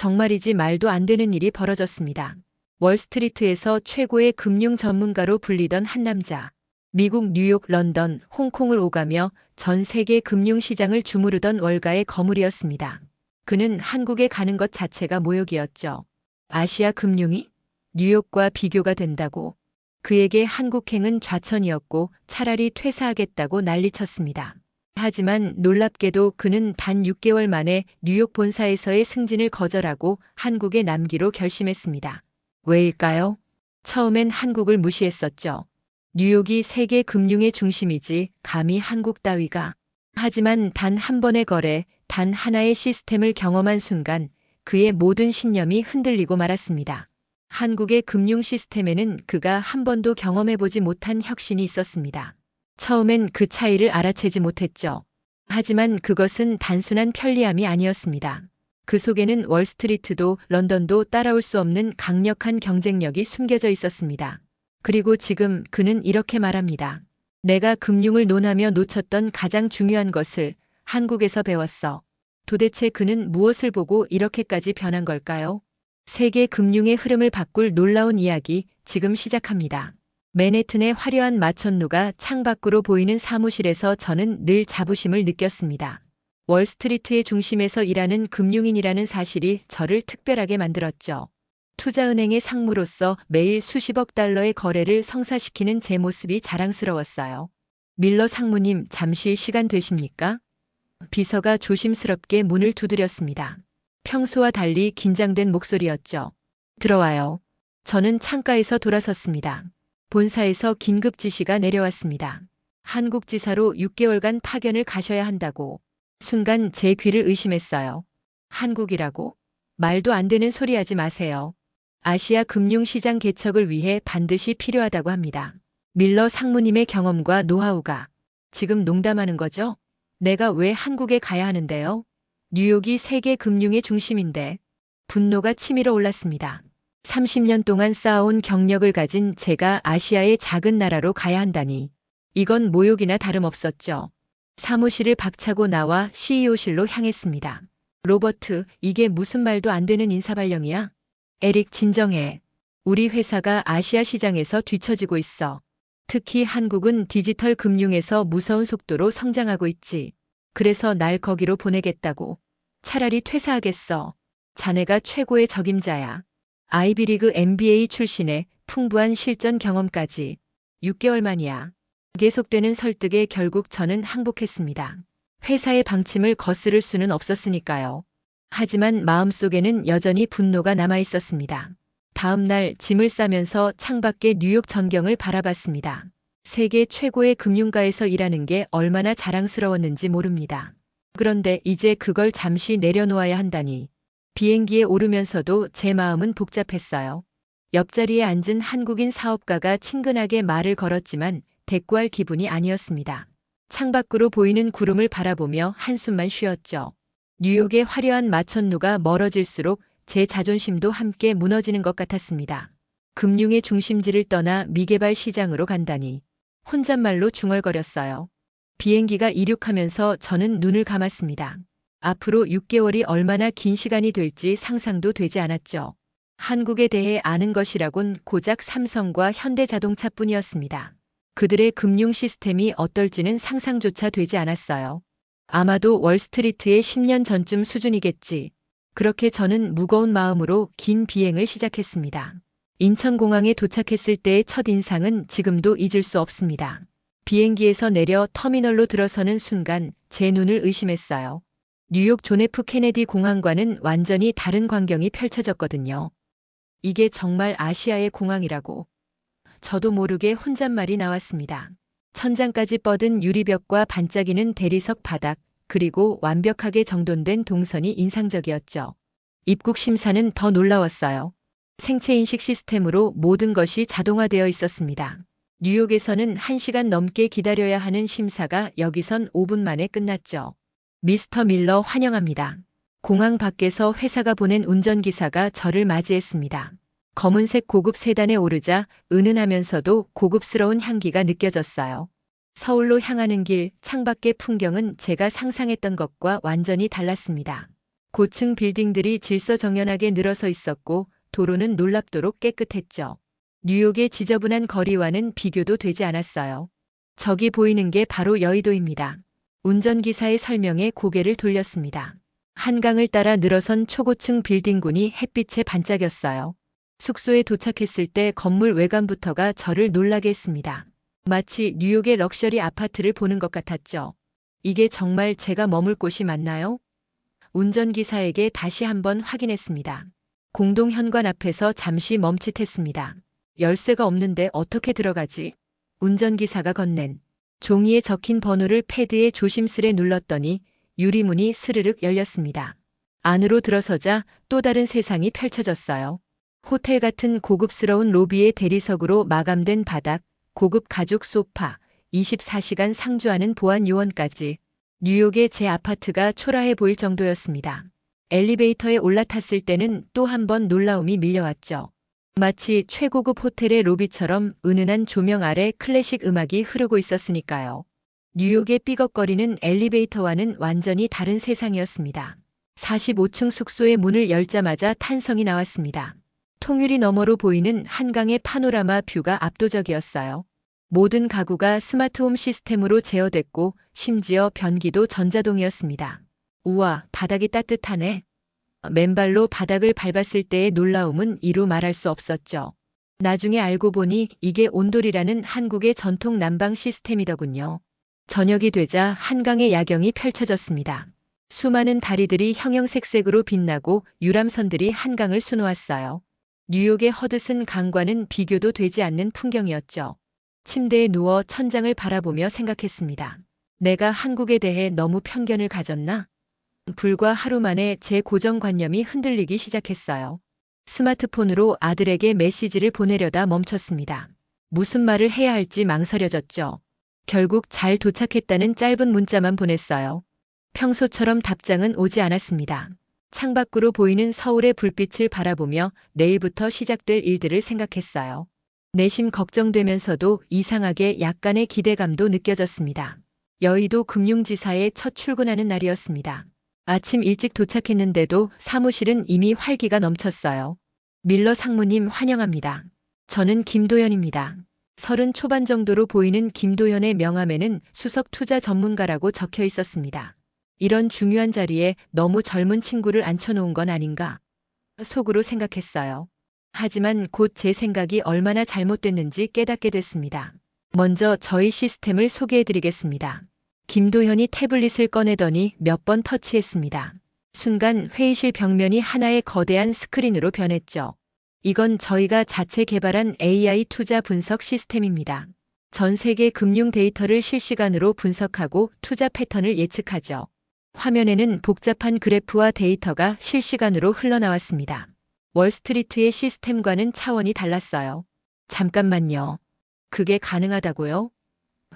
정말이지 말도 안 되는 일이 벌어졌습니다. 월스트리트에서 최고의 금융 전문가로 불리던 한 남자. 미국, 뉴욕, 런던, 홍콩을 오가며 전 세계 금융시장을 주무르던 월가의 거물이었습니다. 그는 한국에 가는 것 자체가 모욕이었죠. 아시아 금융이 뉴욕과 비교가 된다고 그에게 한국행은 좌천이었고 차라리 퇴사하겠다고 난리쳤습니다. 하지만 놀랍게도 그는 단 6개월 만에 뉴욕 본사에서의 승진을 거절하고 한국에 남기로 결심했습니다. 왜일까요? 처음엔 한국을 무시했었죠. 뉴욕이 세계 금융의 중심이지 감히 한국 따위가. 하지만 단 한 번의 거래, 단 하나의 시스템을 경험한 순간 그의 모든 신념이 흔들리고 말았습니다. 한국의 금융 시스템에는 그가 한 번도 경험해보지 못한 혁신이 있었습니다. 처음엔 그 차이를 알아채지 못했죠. 하지만 그것은 단순한 편리함이 아니었습니다. 그 속에는 월스트리트도 런던도 따라올 수 없는 강력한 경쟁력이 숨겨져 있었습니다. 그리고 지금 그는 이렇게 말합니다. 내가 금융을 논하며 놓쳤던 가장 중요한 것을 한국에서 배웠어. 도대체 그는 무엇을 보고 이렇게까지 변한 걸까요? 세계 금융의 흐름을 바꿀 놀라운 이야기 지금 시작합니다. 맨해튼의 화려한 마천루가 창밖으로 보이는 사무실에서 저는 늘 자부심을 느꼈습니다. 월스트리트의 중심에서 일하는 금융인이라는 사실이 저를 특별하게 만들었죠. 투자은행의 상무로서 매일 수십억 달러의 거래를 성사시키는 제 모습이 자랑스러웠어요. 밀러 상무님, 잠시 시간 되십니까? 비서가 조심스럽게 문을 두드렸습니다. 평소와 달리 긴장된 목소리였죠. 들어와요. 저는 창가에서 돌아섰습니다. 본사에서 긴급 지시가 내려왔습니다. 한국 지사로 6개월간 파견을 가셔야 한다고. 순간 제 귀를 의심했어요. 한국이라고? 말도 안 되는 소리 하지 마세요. 아시아 금융시장 개척을 위해 반드시 필요하다고 합니다. 밀러 상무님의 경험과 노하우가. 지금 농담하는 거죠? 내가 왜 한국에 가야 하는데요? 뉴욕이 세계 금융의 중심인데 분노가 치밀어 올랐습니다. 30년 동안 쌓아온 경력을 가진 제가 아시아의 작은 나라로 가야 한다니. 이건 모욕이나 다름없었죠. 사무실을 박차고 나와 CEO실로 향했습니다. 로버트, 이게 무슨 말도 안 되는 인사발령이야? 에릭, 진정해. 우리 회사가 아시아 시장에서 뒤처지고 있어. 특히 한국은 디지털 금융에서 무서운 속도로 성장하고 있지. 그래서 날 거기로 보내겠다고. 차라리 퇴사하겠어. 자네가 최고의 적임자야. 아이비리그 MBA 출신의 풍부한 실전 경험까지 6개월 만이야. 계속되는 설득에 결국 저는 항복했습니다. 회사의 방침을 거스를 수는 없었으니까요. 하지만 마음속에는 여전히 분노가 남아 있었습니다. 다음 날 짐을 싸면서 창밖의 뉴욕 전경을 바라봤습니다. 세계 최고의 금융가에서 일하는 게 얼마나 자랑스러웠는지 모릅니다. 그런데 이제 그걸 잠시 내려놓아야 한다니. 비행기에 오르면서도 제 마음은 복잡했어요. 옆자리에 앉은 한국인 사업가가 친근하게 말을 걸었지만 대꾸할 기분이 아니었습니다. 창밖으로 보이는 구름을 바라보며 한숨만 쉬었죠. 뉴욕의 화려한 마천루가 멀어질수록 제 자존심도 함께 무너지는 것 같았습니다. 금융의 중심지를 떠나 미개발 시장으로 간다니. 혼잣말로 중얼거렸어요. 비행기가 이륙하면서 저는 눈을 감았습니다. 앞으로 6개월이 얼마나 긴 시간이 될지 상상도 되지 않았죠. 한국에 대해 아는 것이라곤 고작 삼성과 현대자동차뿐이었습니다. 그들의 금융 시스템이 어떨지는 상상조차 되지 않았어요. 아마도 월스트리트의 10년 전쯤 수준이겠지. 그렇게 저는 무거운 마음으로 긴 비행을 시작했습니다. 인천공항에 도착했을 때의 첫 인상은 지금도 잊을 수 없습니다. 비행기에서 내려 터미널로 들어서는 순간 제 눈을 의심했어요. 뉴욕 존 F 케네디 공항과는 완전히 다른 광경이 펼쳐졌거든요. 이게 정말 아시아의 공항이라고. 저도 모르게 혼잣말이 나왔습니다. 천장까지 뻗은 유리벽과 반짝이는 대리석 바닥, 그리고 완벽하게 정돈된 동선이 인상적이었죠. 입국 심사는 더 놀라웠어요. 생체인식 시스템으로 모든 것이 자동화되어 있었습니다. 뉴욕에서는 1시간 넘게 기다려야 하는 심사가 여기선 5분 만에 끝났죠. 미스터 밀러 환영합니다. 공항 밖에서 회사가 보낸 운전기사가 저를 맞이했습니다. 검은색 고급 세단에 오르자 은은하면서도 고급스러운 향기가 느껴졌어요. 서울로 향하는 길, 창밖의 풍경은 제가 상상했던 것과 완전히 달랐습니다. 고층 빌딩들이 질서정연하게 늘어서 있었고 도로는 놀랍도록 깨끗했죠. 뉴욕의 지저분한 거리와는 비교도 되지 않았어요. 저기 보이는 게 바로 여의도입니다. 운전기사의 설명에 고개를 돌렸습니다. 한강을 따라 늘어선 초고층 빌딩군이 햇빛에 반짝였어요. 숙소에 도착했을 때 건물 외관부터가 저를 놀라게 했습니다. 마치 뉴욕의 럭셔리 아파트를 보는 것 같았죠. 이게 정말 제가 머물 곳이 맞나요? 운전기사에게 다시 한번 확인했습니다. 공동 현관 앞에서 잠시 멈칫했습니다. 열쇠가 없는데 어떻게 들어가지? 운전기사가 건넨 종이에 적힌 번호를 패드에 조심스레 눌렀더니 유리문이 스르륵 열렸습니다. 안으로 들어서자 또 다른 세상이 펼쳐졌어요. 호텔 같은 고급스러운 로비의 대리석으로 마감된 바닥, 고급 가죽 소파, 24시간 상주하는 보안 요원까지 뉴욕의 제 아파트가 초라해 보일 정도였습니다. 엘리베이터에 올라탔을 때는 또 한 번 놀라움이 밀려왔죠. 마치 최고급 호텔의 로비처럼 은은한 조명 아래 클래식 음악이 흐르고 있었으니까요. 뉴욕의 삐걱거리는 엘리베이터와는 완전히 다른 세상이었습니다. 45층 숙소의 문을 열자마자 탄성이 나왔습니다. 통유리 너머로 보이는 한강의 파노라마 뷰가 압도적이었어요. 모든 가구가 스마트홈 시스템으로 제어됐고 심지어 변기도 전자동이었습니다. 우와, 바닥이 따뜻하네. 맨발로 바닥을 밟았을 때의 놀라움은 이루 말할 수 없었죠. 나중에 알고 보니 이게 온돌이라는 한국의 전통 난방 시스템이더군요. 저녁이 되자 한강의 야경이 펼쳐졌습니다. 수많은 다리들이 형형색색으로 빛나고 유람선들이 한강을 수놓았어요. 뉴욕의 허드슨 강과는 비교도 되지 않는 풍경이었죠. 침대에 누워 천장을 바라보며 생각했습니다. 내가 한국에 대해 너무 편견을 가졌나? 불과 하루 만에 제 고정관념이 흔들리기 시작했어요. 스마트폰으로 아들에게 메시지를 보내려다 멈췄습니다. 무슨 말을 해야 할지 망설여졌죠. 결국 잘 도착했다는 짧은 문자만 보냈어요. 평소처럼 답장은 오지 않았습니다. 창밖으로 보이는 서울의 불빛을 바라보며 내일부터 시작될 일들을 생각했어요. 내심 걱정되면서도 이상하게 약간의 기대감도 느껴졌습니다. 여의도 금융지사에 첫 출근하는 날이었습니다. 아침 일찍 도착했는데도 사무실은 이미 활기가 넘쳤어요. 밀러 상무님 환영합니다. 저는 김도연입니다. 서른 초반 정도로 보이는 김도연의 명함에는 수석 투자 전문가라고 적혀 있었습니다. 이런 중요한 자리에 너무 젊은 친구를 앉혀놓은 건 아닌가? 속으로 생각했어요. 하지만 곧 제 생각이 얼마나 잘못됐는지 깨닫게 됐습니다. 먼저 저희 시스템을 소개해드리겠습니다. 김도현이 태블릿을 꺼내더니 몇 번 터치했습니다. 순간 회의실 벽면이 하나의 거대한 스크린으로 변했죠. 이건 저희가 자체 개발한 AI 투자 분석 시스템입니다. 전 세계 금융 데이터를 실시간으로 분석하고 투자 패턴을 예측하죠. 화면에는 복잡한 그래프와 데이터가 실시간으로 흘러나왔습니다. 월스트리트의 시스템과는 차원이 달랐어요. 잠깐만요. 그게 가능하다고요?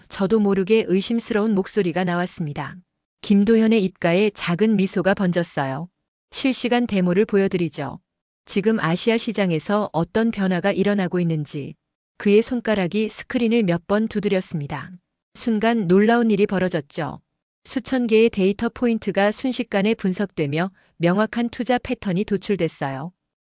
저도 모르게 의심스러운 목소리가 나왔습니다. 김도현의 입가에 작은 미소가 번졌어요. 실시간 데모를 보여드리죠. 지금 아시아 시장에서 어떤 변화가 일어나고 있는지 그의 손가락이 스크린을 몇 번 두드렸습니다. 순간 놀라운 일이 벌어졌죠. 수천 개의 데이터 포인트가 순식간에 분석되며 명확한 투자 패턴이 도출됐어요.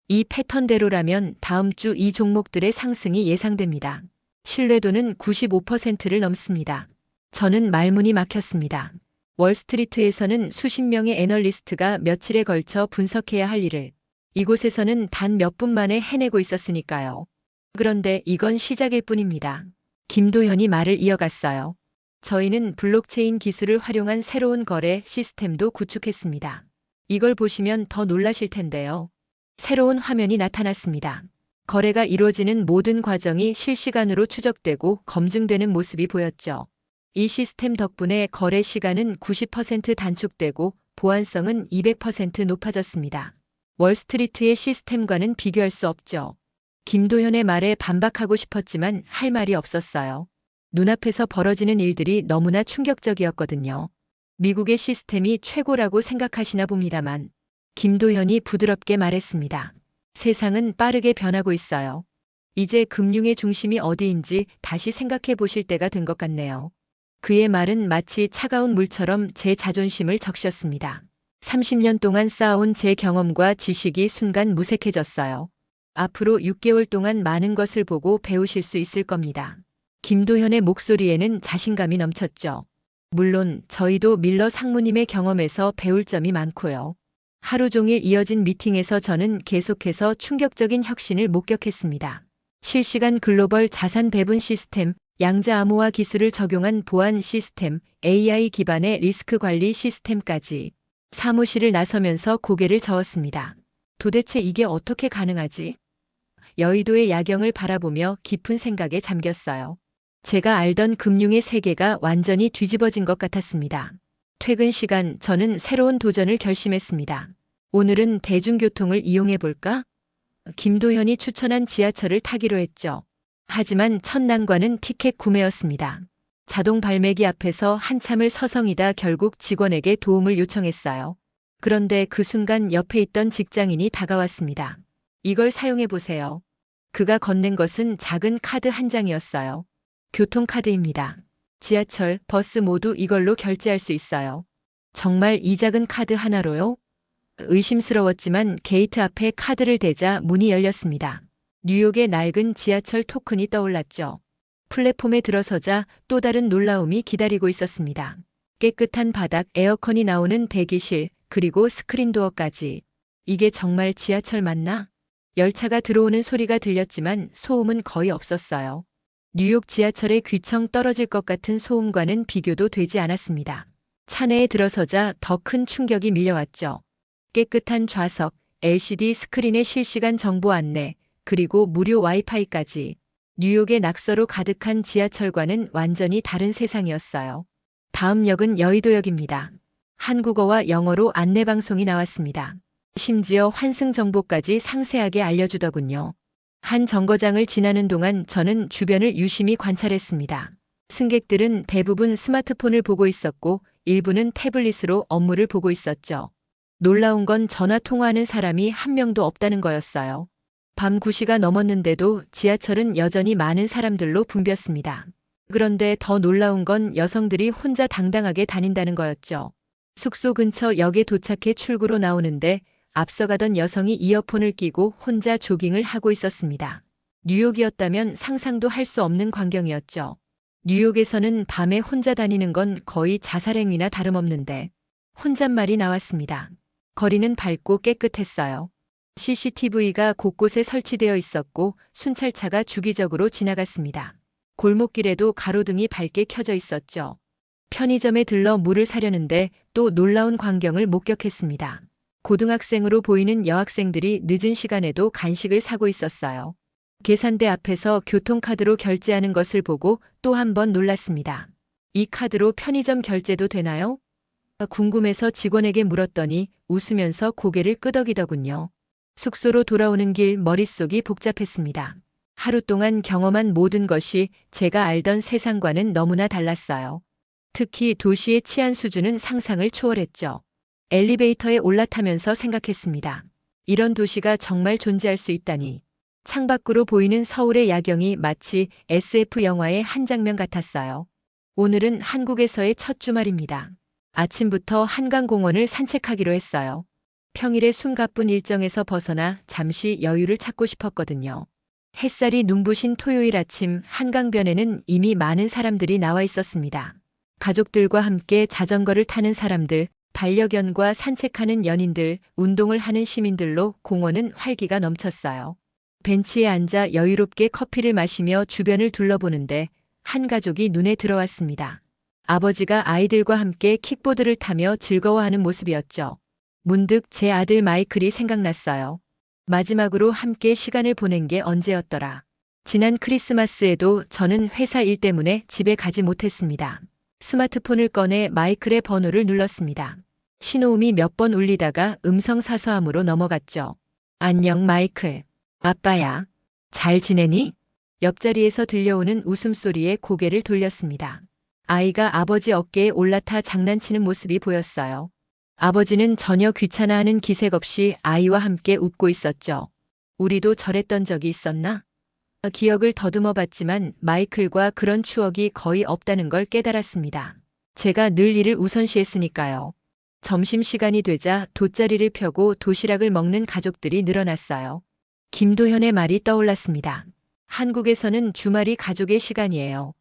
이 패턴대로라면 다음 주 이 종목들의 상승이 예상됩니다. 신뢰도는 95%를 넘습니다. 저는 말문이 막혔습니다. 월스트리트에서는 수십 명의 애널리스트가 며칠에 걸쳐 분석해야 할 일을 이곳에서는 단 몇 분 만에 해내고 있었으니까요. 그런데 이건 시작일 뿐입니다. 김도현이 말을 이어갔어요. 저희는 블록체인 기술을 활용한 새로운 거래 시스템도 구축했습니다. 이걸 보시면 더 놀라실 텐데요. 새로운 화면이 나타났습니다. 거래가 이루어지는 모든 과정이 실시간으로 추적되고 검증되는 모습이 보였죠. 이 시스템 덕분에 거래 시간은 90% 단축되고 보안성은 200% 높아졌습니다. 월스트리트의 시스템과는 비교할 수 없죠. 김도현의 말에 반박하고 싶었지만 할 말이 없었어요. 눈앞에서 벌어지는 일들이 너무나 충격적이었거든요. 미국의 시스템이 최고라고 생각하시나 봅니다만 김도현이 부드럽게 말했습니다. 세상은 빠르게 변하고 있어요. 이제 금융의 중심이 어디인지 다시 생각해 보실 때가 된 것 같네요. 그의 말은 마치 차가운 물처럼 제 자존심을 적셨습니다. 30년 동안 쌓아온 제 경험과 지식이 순간 무색해졌어요. 앞으로 6개월 동안 많은 것을 보고 배우실 수 있을 겁니다. 김도현의 목소리에는 자신감이 넘쳤죠. 물론 저희도 밀러 상무님의 경험에서 배울 점이 많고요. 하루 종일 이어진 미팅에서 저는 계속해서 충격적인 혁신을 목격했습니다. 실시간 글로벌 자산 배분 시스템, 양자 암호화 기술을 적용한 보안 시스템, AI 기반의 리스크 관리 시스템까지 사무실을 나서면서 고개를 저었습니다. 도대체 이게 어떻게 가능하지? 여의도의 야경을 바라보며 깊은 생각에 잠겼어요. 제가 알던 금융의 세계가 완전히 뒤집어진 것 같았습니다. 퇴근 시간 저는 새로운 도전을 결심했습니다. 오늘은 대중교통을 이용해 볼까? 김도현이 추천한 지하철을 타기로 했죠. 하지만 첫 난관은 티켓 구매였습니다. 자동 발매기 앞에서 한참을 서성이다 결국 직원에게 도움을 요청했어요. 그런데 그 순간 옆에 있던 직장인이 다가왔습니다. 이걸 사용해 보세요. 그가 건넨 것은 작은 카드 한 장이었어요. 교통카드입니다. 지하철, 버스 모두 이걸로 결제할 수 있어요. 정말 이 작은 카드 하나로요? 의심스러웠지만 게이트 앞에 카드를 대자 문이 열렸습니다. 뉴욕의 낡은 지하철 토큰이 떠올랐죠. 플랫폼에 들어서자 또 다른 놀라움이 기다리고 있었습니다. 깨끗한 바닥, 에어컨이 나오는 대기실, 그리고 스크린도어까지. 이게 정말 지하철 맞나? 열차가 들어오는 소리가 들렸지만 소음은 거의 없었어요. 뉴욕 지하철의 귀청 떨어질 것 같은 소음과는 비교도 되지 않았습니다. 차내에 들어서자 더 큰 충격이 밀려왔죠. 깨끗한 좌석, LCD 스크린의 실시간 정보 안내, 그리고 무료 와이파이까지 뉴욕의 낙서로 가득한 지하철과는 완전히 다른 세상이었어요. 다음 역은 여의도역입니다. 한국어와 영어로 안내방송이 나왔습니다. 심지어 환승 정보까지 상세하게 알려주더군요. 한 정거장을 지나는 동안 저는 주변을 유심히 관찰했습니다. 승객들은 대부분 스마트폰을 보고 있었고 일부는 태블릿으로 업무를 보고 있었죠. 놀라운 건 전화 통화하는 사람이 한 명도 없다는 거였어요. 밤 9시가 넘었는데도 지하철은 여전히 많은 사람들로 붐볐습니다. 그런데 더 놀라운 건 여성들이 혼자 당당하게 다닌다는 거였죠. 숙소 근처 역에 도착해 출구로 나오는데 앞서가던 여성이 이어폰을 끼고 혼자 조깅을 하고 있었습니다. 뉴욕이었다면 상상도 할 수 없는 광경이었죠. 뉴욕에서는 밤에 혼자 다니는 건 거의 자살행위나 다름없는데 혼잣말이 나왔습니다. 거리는 밝고 깨끗했어요. CCTV가 곳곳에 설치되어 있었고 순찰차가 주기적으로 지나갔습니다. 골목길에도 가로등이 밝게 켜져 있었죠. 편의점에 들러 물을 사려는데 또 놀라운 광경을 목격했습니다. 고등학생으로 보이는 여학생들이 늦은 시간에도 간식을 사고 있었어요. 계산대 앞에서 교통카드로 결제하는 것을 보고 또 한 번 놀랐습니다. 이 카드로 편의점 결제도 되나요? 궁금해서 직원에게 물었더니 웃으면서 고개를 끄덕이더군요. 숙소로 돌아오는 길 머릿속이 복잡했습니다. 하루 동안 경험한 모든 것이 제가 알던 세상과는 너무나 달랐어요. 특히 도시의 치안 수준은 상상을 초월했죠. 엘리베이터에 올라타면서 생각했습니다. 이런 도시가 정말 존재할 수 있다니. 창밖으로 보이는 서울의 야경이 마치 SF 영화의 한 장면 같았어요. 오늘은 한국에서의 첫 주말입니다. 아침부터 한강공원을 산책하기로 했어요. 평일에 숨가쁜 일정에서 벗어나 잠시 여유를 찾고 싶었거든요. 햇살이 눈부신 토요일 아침 한강변에는 이미 많은 사람들이 나와 있었습니다. 가족들과 함께 자전거를 타는 사람들, 반려견과 산책하는 연인들, 운동을 하는 시민들로 공원은 활기가 넘쳤어요. 벤치에 앉아 여유롭게 커피를 마시며 주변을 둘러보는데 한 가족이 눈에 들어왔습니다. 아버지가 아이들과 함께 킥보드를 타며 즐거워하는 모습이었죠. 문득 제 아들 마이클이 생각났어요. 마지막으로 함께 시간을 보낸 게 언제였더라. 지난 크리스마스에도 저는 회사 일 때문에 집에 가지 못했습니다. 스마트폰을 꺼내 마이클의 번호를 눌렀습니다. 신호음이 몇 번 울리다가 음성 사서함으로 넘어갔죠. 안녕 마이클. 아빠야. 잘 지내니? 옆자리에서 들려오는 웃음소리에 고개를 돌렸습니다. 아이가 아버지 어깨에 올라타 장난치는 모습이 보였어요. 아버지는 전혀 귀찮아하는 기색 없이 아이와 함께 웃고 있었죠. 우리도 저랬던 적이 있었나? 기억을 더듬어 봤지만 마이클과 그런 추억이 거의 없다는 걸 깨달았습니다. 제가 늘 일을 우선시했으니까요. 점심시간이 되자 돗자리를 펴고 도시락을 먹는 가족들이 늘어났어요. 김도현의 말이 떠올랐습니다. 한국에서는 주말이 가족의 시간이에요.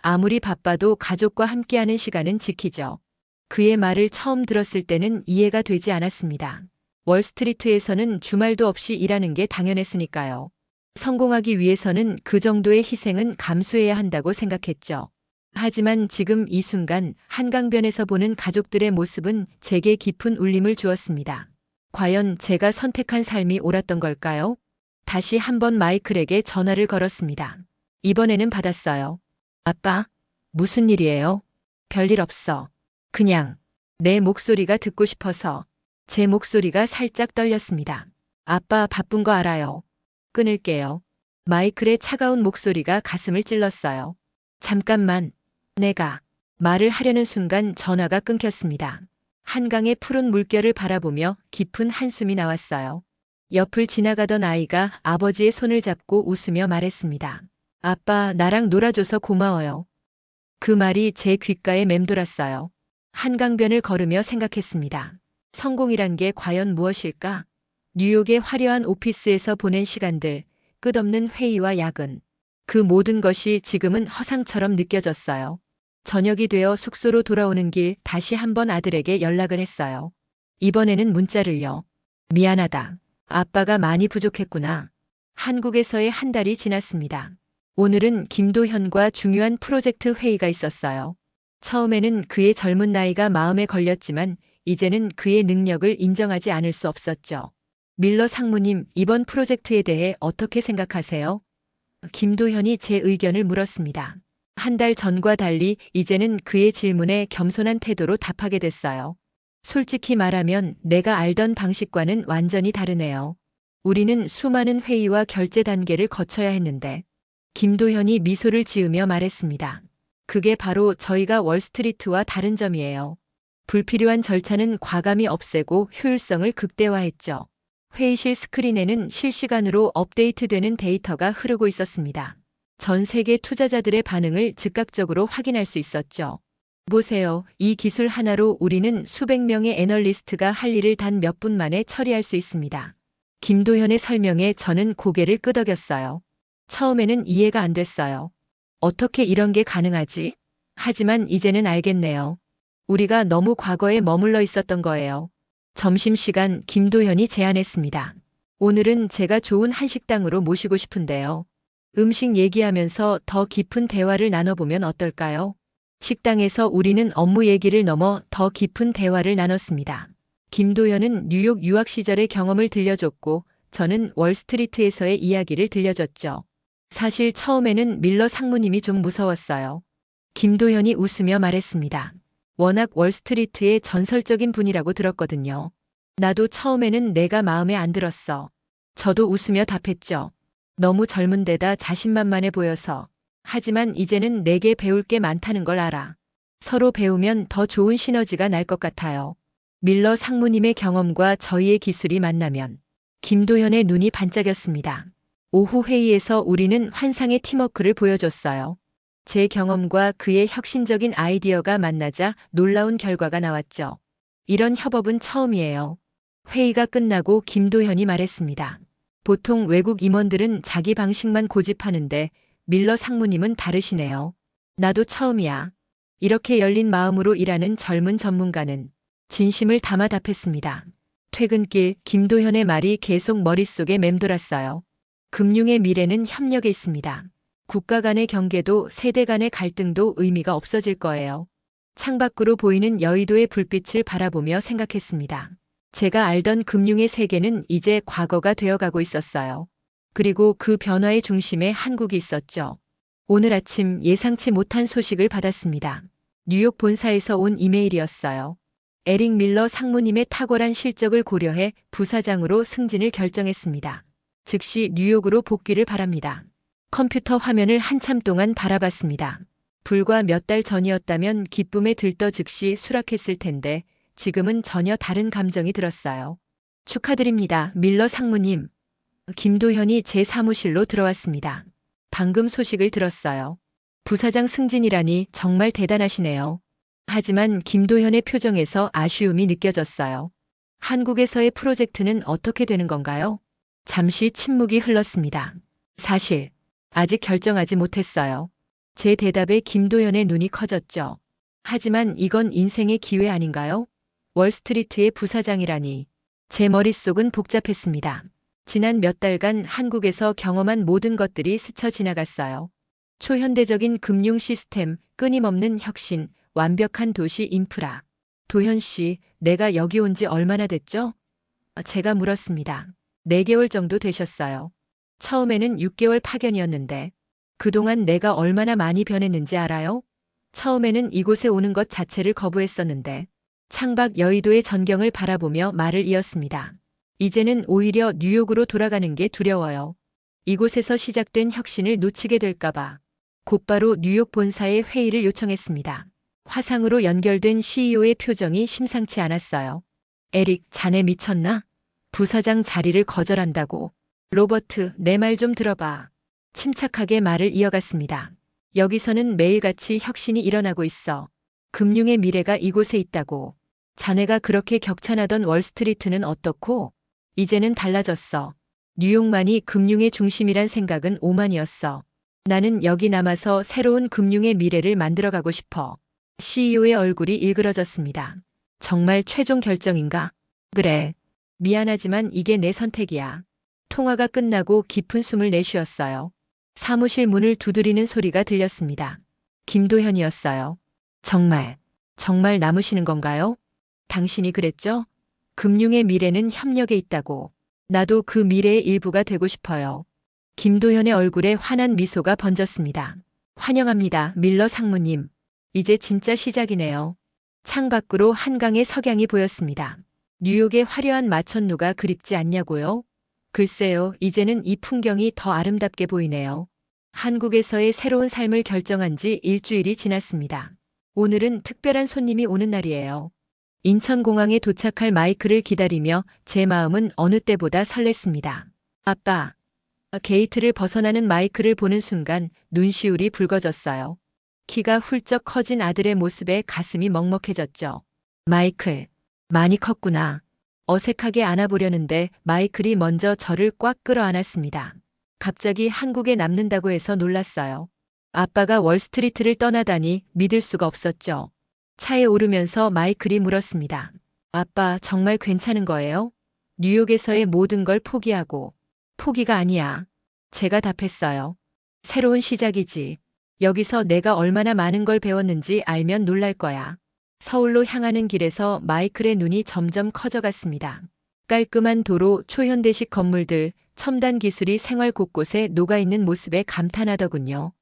아무리 바빠도 가족과 함께하는 시간은 지키죠. 그의 말을 처음 들었을 때는 이해가 되지 않았습니다. 월스트리트에서는 주말도 없이 일하는 게 당연했으니까요. 성공하기 위해서는 그 정도의 희생은 감수해야 한다고 생각했죠. 하지만 지금 이 순간 한강변에서 보는 가족들의 모습은 제게 깊은 울림을 주었습니다. 과연 제가 선택한 삶이 옳았던 걸까요? 다시 한번 마이클에게 전화를 걸었습니다. 이번에는 받았어요. 아빠, 무슨 일이에요? 별일 없어. 그냥 내 목소리가 듣고 싶어서 제 목소리가 살짝 떨렸습니다. 아빠 바쁜 거 알아요. 끊을게요. 마이클의 차가운 목소리가 가슴을 찔렀어요. 잠깐만, 내가 말을 하려는 순간 전화가 끊겼습니다. 한강의 푸른 물결을 바라보며 깊은 한숨이 나왔어요. 옆을 지나가던 아이가 아버지의 손을 잡고 웃으며 말했습니다. 아빠, 나랑 놀아줘서 고마워요. 그 말이 제 귓가에 맴돌았어요. 한강변을 걸으며 생각했습니다. 성공이란 게 과연 무엇일까? 뉴욕의 화려한 오피스에서 보낸 시간들, 끝없는 회의와 야근. 그 모든 것이 지금은 허상처럼 느껴졌어요. 저녁이 되어 숙소로 돌아오는 길 다시 한번 아들에게 연락을 했어요. 이번에는 문자를요. 미안하다. 아빠가 많이 부족했구나. 한국에서의 한 달이 지났습니다. 오늘은 김도현과 중요한 프로젝트 회의가 있었어요. 처음에는 그의 젊은 나이가 마음에 걸렸지만 이제는 그의 능력을 인정하지 않을 수 없었죠. 밀러 상무님, 이번 프로젝트에 대해 어떻게 생각하세요? 김도현이 제 의견을 물었습니다. 한 달 전과 달리 이제는 그의 질문에 겸손한 태도로 답하게 됐어요. 솔직히 말하면 내가 알던 방식과는 완전히 다르네요. 우리는 수많은 회의와 결제 단계를 거쳐야 했는데 김도현이 미소를 지으며 말했습니다. 그게 바로 저희가 월스트리트와 다른 점이에요. 불필요한 절차는 과감히 없애고 효율성을 극대화했죠. 회의실 스크린에는 실시간으로 업데이트되는 데이터가 흐르고 있었습니다. 전 세계 투자자들의 반응을 즉각적으로 확인할 수 있었죠. 보세요. 이 기술 하나로 우리는 수백 명의 애널리스트가 할 일을 단 몇 분 만에 처리할 수 있습니다. 김도현의 설명에 저는 고개를 끄덕였어요. 처음에는 이해가 안 됐어요. 어떻게 이런 게 가능하지? 하지만 이제는 알겠네요. 우리가 너무 과거에 머물러 있었던 거예요. 점심시간 김도현이 제안했습니다. 오늘은 제가 좋은 한식당으로 모시고 싶은데요. 음식 얘기하면서 더 깊은 대화를 나눠보면 어떨까요? 식당에서 우리는 업무 얘기를 넘어 더 깊은 대화를 나눴습니다. 김도현은 뉴욕 유학 시절의 경험을 들려줬고 저는 월스트리트에서의 이야기를 들려줬죠. 사실 처음에는 밀러 상무님이 좀 무서웠어요. 김도현이 웃으며 말했습니다. 워낙 월스트리트의 전설적인 분이라고 들었거든요. 나도 처음에는 내가 마음에 안 들었어. 저도 웃으며 답했죠. 너무 젊은 데다 자신만만해 보여서. 하지만 이제는 내게 배울 게 많다는 걸 알아. 서로 배우면 더 좋은 시너지가 날 것 같아요. 밀러 상무님의 경험과 저희의 기술이 만나면 김도현의 눈이 반짝였습니다. 오후 회의에서 우리는 환상의 팀워크를 보여줬어요. 제 경험과 그의 혁신적인 아이디어가 만나자 놀라운 결과가 나왔죠. 이런 협업은 처음이에요. 회의가 끝나고 김도현이 말했습니다. 보통 외국 임원들은 자기 방식만 고집하는데 밀러 상무님은 다르시네요. 나도 처음이야. 이렇게 열린 마음으로 일하는 젊은 전문가는 진심을 담아 답했습니다. 퇴근길 김도현의 말이 계속 머릿속에 맴돌았어요. 금융의 미래는 협력에 있습니다. 국가 간의 경계도 세대 간의 갈등도 의미가 없어질 거예요. 창밖으로 보이는 여의도의 불빛을 바라보며 생각했습니다. 제가 알던 금융의 세계는 이제 과거가 되어가고 있었어요. 그리고 그 변화의 중심에 한국이 있었죠. 오늘 아침 예상치 못한 소식을 받았습니다. 뉴욕 본사에서 온 이메일이었어요. 에릭 밀러 상무님의 탁월한 실적을 고려해 부사장으로 승진을 결정했습니다. 즉시 뉴욕으로 복귀를 바랍니다. 컴퓨터 화면을 한참 동안 바라봤습니다. 불과 몇 달 전이었다면 기쁨에 들떠 즉시 수락했을 텐데 지금은 전혀 다른 감정이 들었어요. 축하드립니다, 밀러 상무님. 김도현이 제 사무실로 들어왔습니다. 방금 소식을 들었어요. 부사장 승진이라니 정말 대단하시네요. 하지만 김도현의 표정에서 아쉬움이 느껴졌어요. 한국에서의 프로젝트는 어떻게 되는 건가요? 잠시 침묵이 흘렀습니다. 사실, 아직 결정하지 못했어요. 제 대답에 김도현의 눈이 커졌죠. 하지만 이건 인생의 기회 아닌가요? 월스트리트의 부사장이라니. 제 머릿속은 복잡했습니다. 지난 몇 달간 한국에서 경험한 모든 것들이 스쳐 지나갔어요. 초현대적인 금융 시스템, 끊임없는 혁신, 완벽한 도시 인프라. 도현 씨, 내가 여기 온 지 얼마나 됐죠? 제가 물었습니다. 4개월 정도 되셨어요. 처음에는 6개월 파견이었는데, 그동안 내가 얼마나 많이 변했는지 알아요? 처음에는 이곳에 오는 것 자체를 거부했었는데, 창밖 여의도의 전경을 바라보며 말을 이었습니다. 이제는 오히려 뉴욕으로 돌아가는 게 두려워요. 이곳에서 시작된 혁신을 놓치게 될까봐. 곧바로 뉴욕 본사에 회의를 요청했습니다. 화상으로 연결된 CEO의 표정이 심상치 않았어요. 에릭, 자네 미쳤나? 부사장 자리를 거절한다고. 로버트, 내 말 좀 들어봐. 침착하게 말을 이어갔습니다. 여기서는 매일같이 혁신이 일어나고 있어. 금융의 미래가 이곳에 있다고. 자네가 그렇게 격찬하던 월스트리트는 어떻고? 이제는 달라졌어. 뉴욕만이 금융의 중심이란 생각은 오만이었어. 나는 여기 남아서 새로운 금융의 미래를 만들어가고 싶어. CEO의 얼굴이 일그러졌습니다. 정말 최종 결정인가? 그래. 미안하지만 이게 내 선택이야. 통화가 끝나고 깊은 숨을 내쉬었어요. 사무실 문을 두드리는 소리가 들렸습니다. 김도현이었어요. 정말, 정말 남으시는 건가요? 당신이 그랬죠? 금융의 미래는 협력에 있다고. 나도 그 미래의 일부가 되고 싶어요. 김도현의 얼굴에 환한 미소가 번졌습니다. 환영합니다, 밀러 상무님. 이제 진짜 시작이네요. 창 밖으로 한강의 석양이 보였습니다. 뉴욕의 화려한 마천루가 그립지 않냐고요? 글쎄요, 이제는 이 풍경이 더 아름답게 보이네요. 한국에서의 새로운 삶을 결정한 지 일주일이 지났습니다. 오늘은 특별한 손님이 오는 날이에요. 인천공항에 도착할 마이크를 기다리며 제 마음은 어느 때보다 설렜습니다. 아빠. 게이트를 벗어나는 마이크를 보는 순간 눈시울이 붉어졌어요. 키가 훌쩍 커진 아들의 모습에 가슴이 먹먹해졌죠. 마이클. 많이 컸구나. 어색하게 안아보려는데 마이클이 먼저 저를 꽉 끌어안았습니다. 갑자기 한국에 남는다고 해서 놀랐어요. 아빠가 월스트리트를 떠나다니 믿을 수가 없었죠. 차에 오르면서 마이클이 물었습니다. 아빠 정말 괜찮은 거예요? 뉴욕에서의 모든 걸 포기하고. 포기가 아니야. 제가 답했어요. 새로운 시작이지. 여기서 내가 얼마나 많은 걸 배웠는지 알면 놀랄 거야. 서울로 향하는 길에서 마이클의 눈이 점점 커져갔습니다. 깔끔한 도로, 초현대식 건물들, 첨단 기술이 생활 곳곳에 녹아있는 모습에 감탄하더군요.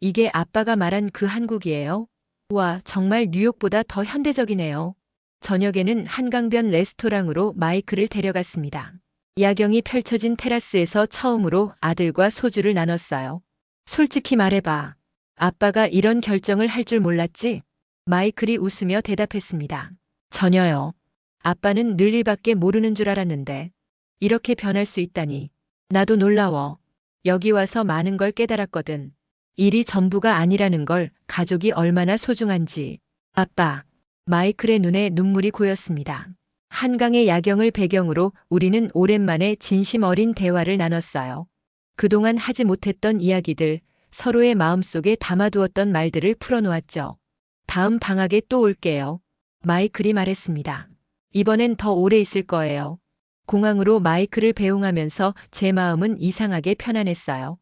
이게 아빠가 말한 그 한국이에요? 와, 정말 뉴욕보다 더 현대적이네요. 저녁에는 한강변 레스토랑으로 마이크를 데려갔습니다. 야경이 펼쳐진 테라스에서 처음으로 아들과 소주를 나눴어요. 솔직히 말해봐. 아빠가 이런 결정을 할 줄 몰랐지? 마이클이 웃으며 대답했습니다. 전혀요. 아빠는 늘 일밖에 모르는 줄 알았는데 이렇게 변할 수 있다니. 나도 놀라워. 여기 와서 많은 걸 깨달았거든. 일이 전부가 아니라는 걸 가족이 얼마나 소중한지. 아빠. 마이클의 눈에 눈물이 고였습니다. 한강의 야경을 배경으로 우리는 오랜만에 진심 어린 대화를 나눴어요. 그동안 하지 못했던 이야기들, 서로의 마음속에 담아두었던 말들을 풀어놓았죠. 다음 방학에 또 올게요. 마이클이 말했습니다. 이번엔 더 오래 있을 거예요. 공항으로 마이클을 배웅하면서 제 마음은 이상하게 편안했어요.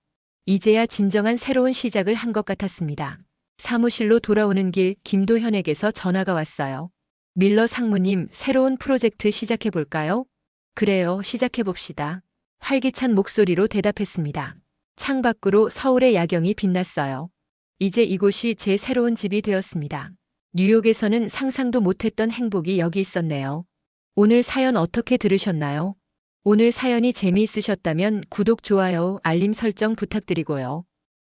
이제야 진정한 새로운 시작을 한 것 같았습니다. 사무실로 돌아오는 길 김도현에게서 전화가 왔어요. 밀러 상무님, 새로운 프로젝트 시작해볼까요? 그래요, 시작해봅시다. 활기찬 목소리로 대답했습니다. 창밖으로 서울의 야경이 빛났어요. 이제 이곳이 제 새로운 집이 되었습니다. 뉴욕에서는 상상도 못했던 행복이 여기 있었네요. 오늘 사연 어떻게 들으셨나요? 오늘 사연이 재미있으셨다면 구독, 좋아요, 알림 설정 부탁드리고요.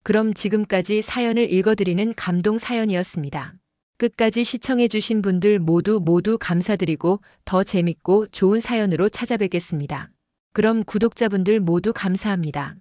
그럼 지금까지 사연을 읽어드리는 감동 사연이었습니다. 끝까지 시청해주신 분들 모두 모두 감사드리고 더 재밌고 좋은 사연으로 찾아뵙겠습니다. 그럼 구독자분들 모두 감사합니다.